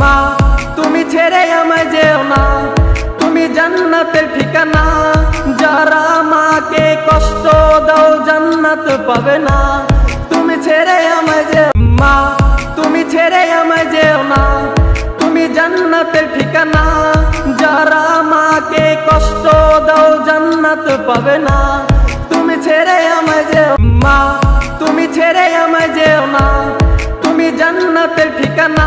মা, তুমি ছেড়ে আমায় যেও না। তুমি জান্নাতের ঠিকানা, যারা মাকে কষ্ট দাও জান্নাত পাবে না। তুমি ছেড়ে আমায় যেও মা, তুমি ছেড়ে আমায় যেও না। তুমি জান্নাতের ঠিকানা, যারা মাকে কষ্ট দাও জান্নাত পাবে না। তুমি ছেড়ে আমায় যেও মা, তুমি ছেড়ে আমায় যেও না। তুমি জান্নাতের ঠিকানা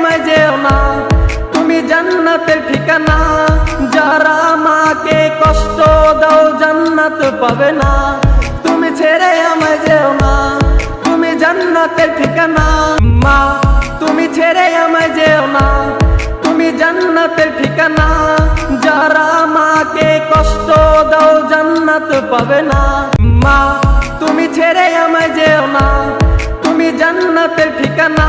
আমায় যেও না। তুমি জান্নাতের ঠিকানা, যারা মাকে কষ্ট দাও জান্নাত পাবে না। তুমি ছেড়ে আমায় যেও না। তুমি জান্নাতের ঠিকানা, মা, তুমি ছেড়ে আমায় যেও না। তুমি জান্নাতের ঠিকানা, যারা মাকে কষ্ট দাও জান্নাত পাবে না। মা, তুমি ছেড়ে আমায় যেও না। তুমি জান্নাতের ঠিকানা